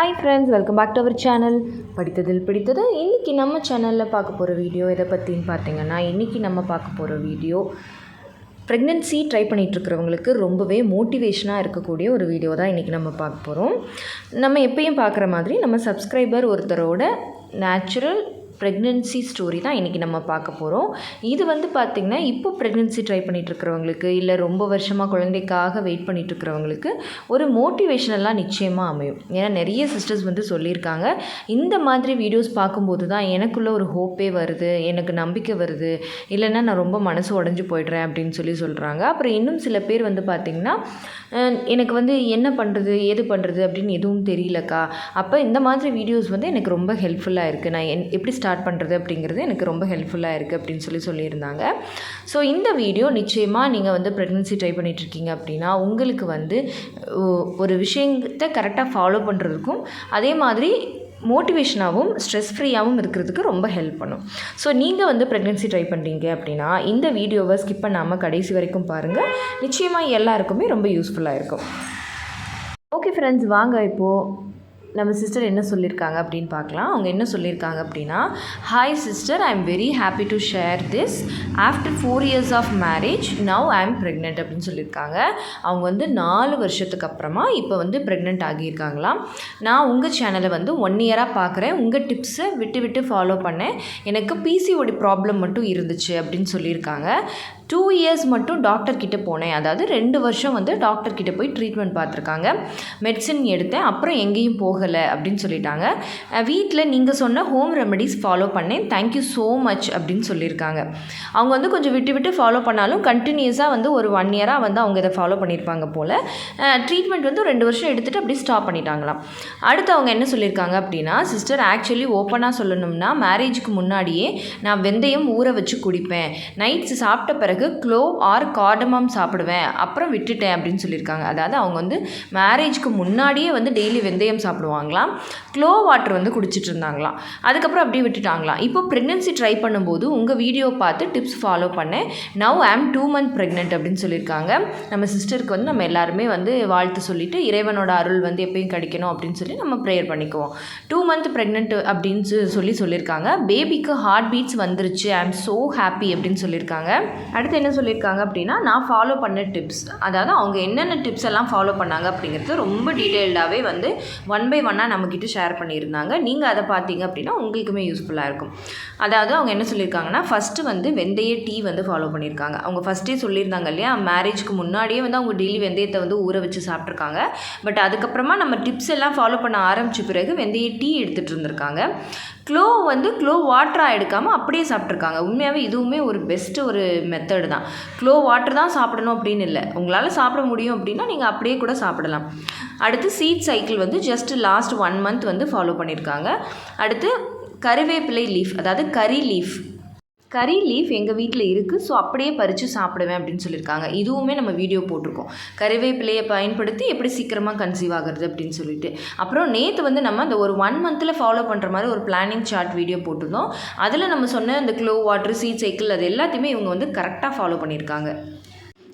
Hi friends welcome back to our channel படித்ததில் பிடித்தது இன்றைக்கி நம்ம சேனலில் பார்க்க போகிற வீடியோ எதை பற்றின்னு பார்த்தீங்கன்னா இன்றைக்கி நம்ம பார்க்க போகிற வீடியோ ப்ரெக்னென்சி ட்ரை பண்ணிகிட்ருக்கிறவங்களுக்கு ரொம்பவே மோட்டிவேஷனாக இருக்கக்கூடிய ஒரு வீடியோ தான் இன்றைக்கி நம்ம பார்க்க போகிறோம் நம்ம எப்பயும் பார்க்குற மாதிரி நம்ம சப்ஸ்கிரைபர் ஒருத்தரோட நேச்சுரல் ப்ரெக்னென்சி ஸ்டோரி தான் இன்றைக்கி நம்ம பார்க்க போகிறோம் இது வந்து பார்த்திங்கன்னா இப்போ ப்ரெக்னென்சி ட்ரை பண்ணிகிட்ருக்கிறவங்களுக்கு இல்லை ரொம்ப வருஷமாக குழந்தைக்காக வெயிட் பண்ணிகிட்ருக்கிறவங்களுக்கு ஒரு மோட்டிவேஷனெல்லாம் நிச்சயமாக அமையும். ஏன்னா நிறைய சிஸ்டர்ஸ் வந்து சொல்லியிருக்காங்க. இந்த மாதிரி வீடியோஸ் பார்க்கும்போது தான் எனக்குள்ளே ஒரு ஹோப்பே வருது எனக்கு நம்பிக்கை வருது. இல்லைன்னா நான் ரொம்ப மனசு உடஞ்சி போய்ட்றேன் அப்படின்னு சொல்லி சொல்கிறாங்க அப்புறம் இன்னும் சில பேர் வந்து பார்த்திங்கன்னா எனக்கு வந்து என்ன பண்ணுறது ஏது பண்ணுறது அப்படின்னு எதுவும் தெரியலக்கா. அப்போ இந்த மாதிரி வீடியோஸ் வந்து எனக்கு ரொம்ப ஹெல்ப்ஃபுல்லாக இருக்குது நான் என் எப்படி ஸ்டார்ட் ஸ்டார்ட் பண்ணுறது அப்படிங்கிறது எனக்கு ரொம்ப ஹெல்ப்ஃபுல்லாக இருக்குது அப்படின்னு சொல்லி சொல்லியிருந்தாங்க. ஸோ இந்த வீடியோ நிச்சயமாக நீங்கள் வந்து ப்ரெக்னென்சி ட்ரை பண்ணிகிட்ருக்கீங்க அப்படின்னா உங்களுக்கு வந்து ஒரு விஷயத்தை கரெக்டாக ஃபாலோ பண்ணுறதுக்கும் அதே மாதிரி மோட்டிவேஷனாகவும் ஸ்ட்ரெஸ் ஃப்ரீயாகவும் இருக்கிறதுக்கு ரொம்ப ஹெல்ப் பண்ணும். ஸோ நீங்கள் வந்து ப்ரெக்னென்சி ட்ரை பண்ணுறீங்க அப்படின்னா இந்த வீடியோவை ஸ்கிப் பண்ணாமல் கடைசி வரைக்கும் பாருங்கள் நிச்சயமாக எல்லாருக்குமே ரொம்ப யூஸ்ஃபுல்லாக இருக்கும். ஓகே ஃப்ரெண்ட்ஸ் வாங்க இப்போது நம்ம சிஸ்டர் என்ன சொல்லியிருக்காங்க அப்படின்னு பார்க்கலாம். அவங்க என்ன சொல்லியிருக்காங்க அப்படின்னா hi sister I am very happy to share this after four years of marriage now I am pregnant அப்படின்னு சொல்லியிருக்காங்க அவங்க வந்து நாலு வருஷத்துக்கு அப்புறமா இப்போ வந்து ப்ரெக்னென்ட் ஆகியிருக்காங்களாம். நான் உங்கள் சேனலை வந்து ஒன் இயராக பார்க்குறேன் உங்கள் டிப்ஸை விட்டு விட்டு ஃபாலோ பண்ணேன். எனக்கு பிசிஓடி ப்ராப்ளம் மட்டும் இருந்துச்சு அப்படின்னு சொல்லியிருக்காங்க டூ இயர்ஸ் மட்டும் டாக்டர்கிட்ட போனேன். அதாவது ரெண்டு வருஷம் வந்து டாக்டர்கிட்ட போய் ட்ரீட்மெண்ட் பார்த்துருக்காங்க. மெடிசன் எடுத்தேன். அப்புறம் எங்கேயும் போகலை அப்படின்னு சொல்லிட்டாங்க. வீட்டில் நீங்கள் சொன்ன ஹோம் ரெமெடிஸ் ஃபாலோ பண்ணேன். தேங்க்யூ ஸோ மச் அப்படின்னு சொல்லியிருக்காங்க. அவங்க வந்து கொஞ்சம் விட்டு விட்டு ஃபாலோ பண்ணாலும் கண்டினியூஸாக வந்து ஒரு ஒன் இயராக வந்து அவங்க இதை ஃபாலோ பண்ணியிருப்பாங்க போல். ட்ரீட்மெண்ட் வந்து ரெண்டு வருஷம் எடுத்துகிட்டு அப்படியே ஸ்டாப் பண்ணிட்டாங்களாம். அடுத்து அவங்க என்ன சொல்லியிருக்காங்க அப்படின்னா சிஸ்டர் ஆக்சுவலி ஓப்பனாக சொல்லணும்னா மேரேஜுக்கு முன்னாடியே நான் வெந்தயம் ஊற வச்சு குடிப்பேன். நைட்ஸ் சாப்பிட்ட பிறகு க்ளோவ் ஆர் கார்டமம் சாப்பிடுவேன். அப்புறம் விட்டுட்டேன் அப்படின்னு சொல்லியிருக்காங்க. அதாவது அவங்க வந்து மேரேஜ்க்கு முன்னாடியே வந்து டெய்லி வெந்தயம் சாப்பிடுவாங்களாம். க்ளோ வாட்டர் வந்து குடிச்சிட்டு இருந்தாங்களாம். அதுக்கப்புறம் அப்படியே விட்டுட்டாங்களாம். இப்போ ப்ரெக்னென்சி ட்ரை பண்ணும்போது உங்கள் வீடியோ பார்த்து டிப்ஸ் ஃபாலோ பண்ணேன் now I'm two month pregnant அப்படின்னு சொல்லியிருக்காங்க. நம்ம சிஸ்டருக்கு வந்து நம்ம எல்லாருமே வந்து வாழ்த்து சொல்லிட்டு இறைவனோட அருள் வந்து எப்பயும் கிடைக்கணும் அப்படின்னு சொல்லி நம்ம ப்ரேயர் பண்ணிக்குவோம். டூ மந்த் ப்ரெக்னென்ட் அப்படின்னு சொல்லி சொல்லியிருக்காங்க. பேபிக்கு ஹார்ட் பீட்ஸ் வந்துருச்சு. ஐ ஆம் ஸோ ஹாப்பி அப்படின்னு சொல்லியிருக்காங்க. அடுத்து என்ன சொல்லியிருக்காங்க அப்படின்னா நான் ஃபாலோ பண்ண டிப்ஸ் அதாவது அவங்க என்னென்ன டிப்ஸ் எல்லாம் ஃபாலோ பண்ணாங்க அப்படிங்கிறது ரொம்ப டீட்டெயில்டாகவே வந்து ஒன் பை ஒன்னாக நம்மக்கிட்ட ஷேர் பண்ணியிருந்தாங்க. நீங்கள் அதை பார்த்தீங்க அப்படின்னா உங்களுக்குமே யூஸ்ஃபுல்லாக இருக்கும். அதாவது அவங்க என்ன சொல்லியிருக்காங்கன்னா ஃபஸ்ட்டு வந்து வெந்தய டீ வந்து ஃபாலோ பண்ணியிருக்காங்க. அவங்க ஃபஸ்ட்டே சொல்லியிருந்தாங்க இல்லையா மேரேஜ்க்கு முன்னாடியே வந்து அவங்க டெய்லி வெந்தயத்தை வந்து ஊற வச்சு சாப்பிட்ருக்காங்க பட் அதுக்கப்புறமா நம்ம டிப்ஸ் எல்லாம் ஃபாலோ பண்ண ஆரம்பித்த பிறகு வெந்தய டீ எடுத்துகிட்டு இருந்திருக்காங்க. க்ளோ வந்து க்ளோ வாட்டராக எடுக்காமல் அப்படியே சாப்பிட்ருக்காங்க உண்மையாகவே இதுவுமே ஒரு பெஸ்ட்டு ஒரு மெத்தட் தான். க்ளோ வாட்டர் தான் சாப்பிடணும் அப்படின்னு இல்லை. உங்களால் சாப்பிட முடியும் அப்படின்னா நீங்கள் அப்படியே கூட சாப்பிடலாம். அடுத்து சீட் சைக்கிள் வந்து ஜஸ்ட் லாஸ்ட் ஒன் மந்த் வந்து ஃபாலோ பண்ணியிருக்காங்க அடுத்து கருவேப்பிலை லீஃப் அதாவது கறி லீஃப் கறி லீஃப் எங்கள் வீட்டில் இருக்குது ஸோ அப்படியே பறித்து சாப்பிடுவேன் அப்படின்னு சொல்லியிருக்காங்க. இதுவுமே நம்ம வீடியோ போட்டிருக்கோம். கறிவேப்பிலையை பயன்படுத்தி எப்படி சீக்கிரமாக கன்சீவ் ஆகிறது அப்படின்னு சொல்லிட்டு. அப்புறம் நேற்று வந்து நம்ம அந்த ஒரு ஒன் மந்தில் ஃபாலோ பண்ணுற மாதிரி ஒரு பிளானிங் சார்ட் வீடியோ போட்டிருந்தோம். அதில் நம்ம சொன்ன அந்த க்ளோ வாட்டர் சீட் சைக்கிள் அது எல்லாத்தையுமே இவங்க வந்து கரெக்டாக ஃபாலோ பண்ணியிருக்காங்க.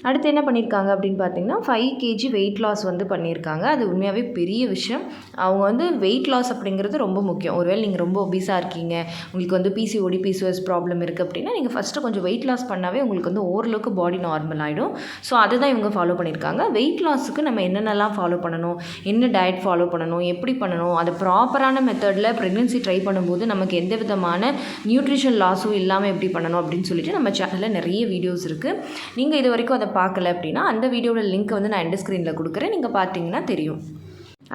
அடுத்து என்ன பண்ணியிருக்காங்க அப்படின்னு பார்த்தீங்கன்னா ஃபைவ் கேஜி வெயிட் லாஸ் வந்து பண்ணியிருக்காங்க அது உண்மையாகவே பெரிய விஷயம். அவங்க வந்து வெயிட் லாஸ் அப்படிங்கிறது ரொம்ப முக்கியம். ஒருவேளை நீங்கள் ரொம்ப ஒபீஸாக இருக்கீங்க உங்களுக்கு வந்து பிசிஓடி பிசிஓஎஸ் ப்ராப்ளம் இருக்குது அப்படின்னா நீங்கள் ஃபஸ்ட்டு கொஞ்சம் வெயிட் லாஸ் பண்ணாவே உங்களுக்கு வந்து ஓரளவுக்கு பாடி நார்மல் ஆகிடும் ஸோ அதை தான் இவங்க ஃபாலோ பண்ணியிருக்காங்க வெயிட் லாஸுக்கு நம்ம என்னென்னலாம் ஃபாலோ பண்ணணும் என்ன டயட் ஃபாலோ பண்ணணும் எப்படி பண்ணணும் அதை ப்ராப்பரான மெத்தடில் ப்ரெக்னென்சி ட்ரை பண்ணும்போது நமக்கு எந்த விதமான நியூட்ரிஷன் லாஸும் இல்லாமல் எப்படி பண்ணணும் அப்படின்னு சொல்லிட்டு நம்ம சேனலில் நிறைய வீடியோஸ் இருக்குது நீங்கள் இது வரைக்கும் அதை பார்க்கல அப்படின்னா அந்த வீடியோவில் லிங்க் வந்து நான் எண்ட் ஸ்க்ரீனில் கொடுக்குறேன். நீங்கள் பார்த்தீங்கன்னா தெரியும்.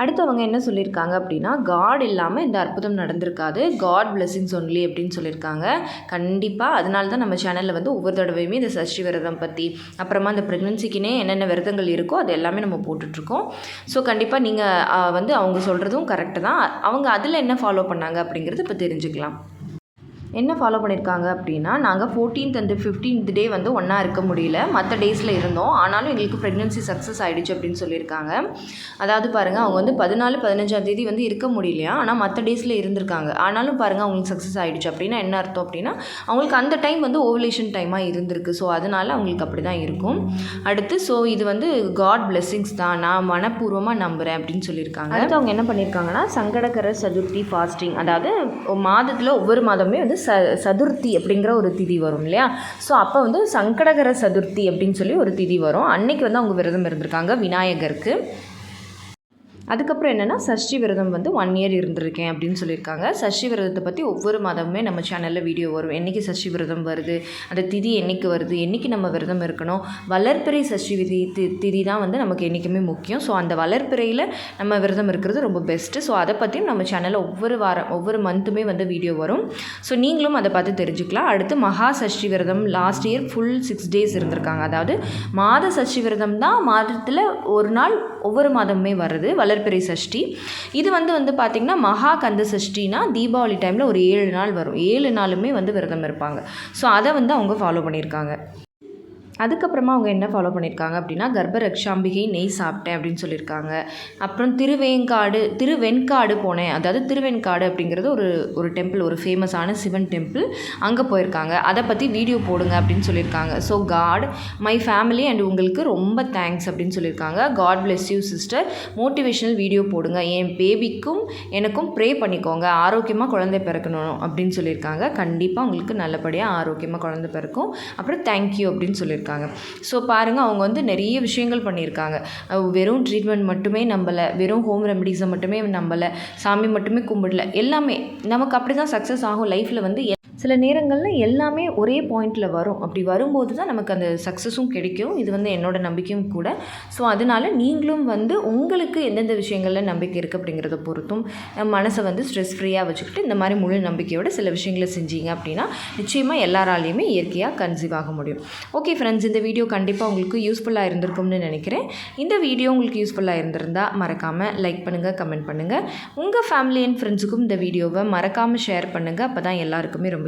அடுத்தவங்க என்ன சொல்லியிருக்காங்க அப்படின்னா காட் இல்லாமல் இந்த அற்புதம் நடந்திருக்காது. காட் பிளெஸிங்ஸ் ஒன்லி அப்படின்னு சொல்லியிருக்காங்க. கண்டிப்பாக அதனால தான் நம்ம சேனலில் வந்து ஒவ்வொரு தடவையுமே இந்த சஷ்டி விரதம் பற்றி அப்புறமா இந்த ப்ரெக்னென்சிக்குனே என்னென்ன விரதங்கள் இருக்கோ அது எல்லாமே நம்ம போட்டுட்ருக்கோம். ஸோ கண்டிப்பாக நீங்கள் வந்து அவங்க சொல்கிறதும் கரெக்டு தான். அவங்க அதில் என்ன ஃபாலோ பண்ணாங்க அப்படிங்கிறது இப்போ தெரிஞ்சுக்கலாம். என்ன ஃபாலோ பண்ணியிருக்காங்க அப்படின்னா நாங்கள் ஃபோர்டீன்த் அண்ட் ஃபிஃப்டீன்த் டே வந்து ஒன்றா இருக்க முடியல. மற்ற டேஸில் இருந்தோம். ஆனாலும் எங்களுக்கு ப்ரெக்னென்சி சக்ஸஸ் ஆகிடுச்சு அப்படின்னு சொல்லியிருக்காங்க. அதாவது பாருங்கள் அவங்க வந்து பதினாலு பதினஞ்சாம் தேதி வந்து இருக்க முடியலையா? ஆனால் மற்ற டேஸில் இருந்திருக்காங்க. ஆனாலும் பாருங்கள் அவங்களுக்கு சக்ஸஸ் ஆகிடுச்சு அப்படின்னா என்ன அர்த்தம் அப்படின்னா அவங்களுக்கு அந்த டைம் வந்து ஓவலேஷன் டைமாக இருந்திருக்கு. ஸோ அதனால் அவங்களுக்கு அப்படி தான் இருக்கும். அடுத்து ஸோ இது வந்து காட் blessings தான். நான் மனப்பூர்வமாக நம்புகிறேன் அப்படின்னு சொல்லியிருக்காங்க. அடுத்து அவங்க என்ன பண்ணியிருக்காங்கன்னா சங்கடகர சதுர்த்தி ஃபாஸ்டிங் அதாவது மாதத்தில் ஒவ்வொரு மாதமே வந்து ச சதுர்த்தி அப்படிங்கிற ஒரு திதி வரும் இல்லையா? ஸோ அப்போ வந்து சங்கடகர சதுர்த்தி அப்படின்னு சொல்லி ஒரு திதி வரும். அன்னைக்கு வந்து அவங்க விரதம் இருந்திருக்காங்க விநாயகருக்கு. அதுக்கப்புறம் என்னென்னா சஷ்டி விரதம் வந்து ஒன் இயர் இருந்திருக்கேன் அப்படின்னு சொல்லியிருக்காங்க. சஷ்டி விரதத்தை பற்றி ஒவ்வொரு மாதமுமே நம்ம சேனலில் வீடியோ வரும். என்றைக்கு சஷ்டி விரதம் வருது அந்த திதி என்னைக்கு வருது என்றைக்கு நம்ம விரதம் இருக்கணும்? வளர்ப்பிறை சஷ்டி விதி தி திதி தான் வந்து நமக்கு என்றைக்குமே முக்கியம். ஸோ அந்த வளர்ப்பிறையில் நம்ம விரதம் இருக்கிறது ரொம்ப பெஸ்ட்டு ஸோ அதை பற்றியும் நம்ம சேனலில் ஒவ்வொரு வாரம் ஒவ்வொரு மந்த்துமே வந்து வீடியோ வரும். ஸோ நீங்களும் அதை பார்த்து தெரிஞ்சுக்கலாம். அடுத்து மகா சஷ்டி விரதம் last year full six days இருந்திருக்காங்க. அதாவது மாத சஷ்டி விரதம் தான் மாதத்தில் ஒரு நாள் ஒவ்வொரு மாதமுமே வருது வளர்பிறை சஷ்டி. இது வந்து வந்து பார்த்திங்கன்னா மகா கந்த சஷ்டினா தீபாவளி டைமில் ஒரு ஏழு நாள் வரும். ஏழு நாளுமே வந்து விரதம் இருப்பாங்க. ஸோ அதை வந்து அவங்க ஃபாலோ பண்ணியிருக்காங்க. அதுக்கப்புறமா அவங்க என்ன ஃபாலோ பண்ணியிருக்காங்க அப்படின்னா கர்ப்ப ரக்ஷாம்பிகை நெய் சாப்பிட்டேன் அப்படின்னு சொல்லியிருக்காங்க அப்புறம் திருவேங்காடு திருவெண்காடு போனேன். அதாவது திருவெண்காடு அப்படிங்கிறது ஒரு ஒரு டெம்பிள் ஒரு ஃபேமஸான சிவன் டெம்பிள் அங்கே போயிருக்காங்க. அதை பற்றி வீடியோ போடுங்க அப்படின்னு சொல்லியிருக்காங்க so God my family and உங்களுக்கு ரொம்ப தேங்க்ஸ் அப்படின்னு சொல்லியிருக்காங்க God bless you sister motivational video போடுங்க. என் பேபிக்கும் எனக்கும் ப்ரே பண்ணிக்கோங்க. ஆரோக்கியமாக குழந்தை பிறக்கணும் அப்படின்னு சொல்லியிருக்காங்க கண்டிப்பாக உங்களுக்கு நல்லபடியாக ஆரோக்கியமாக குழந்தை பிறக்கும். அப்புறம் தேங்க்யூ அப்படின்னு சொல்லியிருக்காங்க ஸோ பாருங்கள் அவங்க வந்து நிறைய விஷயங்கள் பண்ணியிருக்காங்க. வெறும் ட்ரீட்மெண்ட் மட்டுமே நம்பலை வெறும் ஹோம் ரெமடிஸை மட்டுமே நம்பலை சாமி மட்டுமே கும்பிடல. எல்லாமே நமக்கு அப்படி தான் சக்ஸஸ் ஆகும் லைஃப்பில் வந்து சில நேரங்களில் எல்லாமே ஒரே பாயிண்டில் வரும். அப்படி வரும்போது தான் நமக்கு அந்த சக்ஸஸும் கிடைக்கும். இது வந்து என்னோட நம்பிக்கையும் கூட. ஸோ அதனால் நீங்களும் வந்து உங்களுக்கு எந்தெந்த விஷயங்களில் நம்பிக்கை இருக்குது அப்படிங்கிறத பொறுத்தும் மனசை வந்து ஸ்ட்ரெஸ் ஃப்ரீயாக வச்சுக்கிட்டு இந்த மாதிரி முழு நம்பிக்கையோட சில விஷயங்களை செஞ்சீங்க அப்படின்னா நிச்சயமாக எல்லாராலையுமே இயற்கையாக கன்சீவ் ஆக முடியும். ஓகே ஃப்ரெண்ட்ஸ் இந்த வீடியோ கண்டிப்பாக உங்களுக்கு யூஸ்ஃபுல்லாக இருந்திருக்கும்னு நினைக்கிறேன். இந்த வீடியோ உங்களுக்கு யூஸ்ஃபுல்லாக இருந்திருந்தால் மறக்காமல் லைக் பண்ணுங்கள் கமெண்ட் பண்ணுங்கள் உங்கள் ஃபேமிலி அண்ட் ஃப்ரெண்ட்ஸுக்கும் இந்த வீடியோவை மறக்காமல் ஷேர் பண்ணுங்கள் அப்போ தான் எல்லாருக்குமே ரொம்ப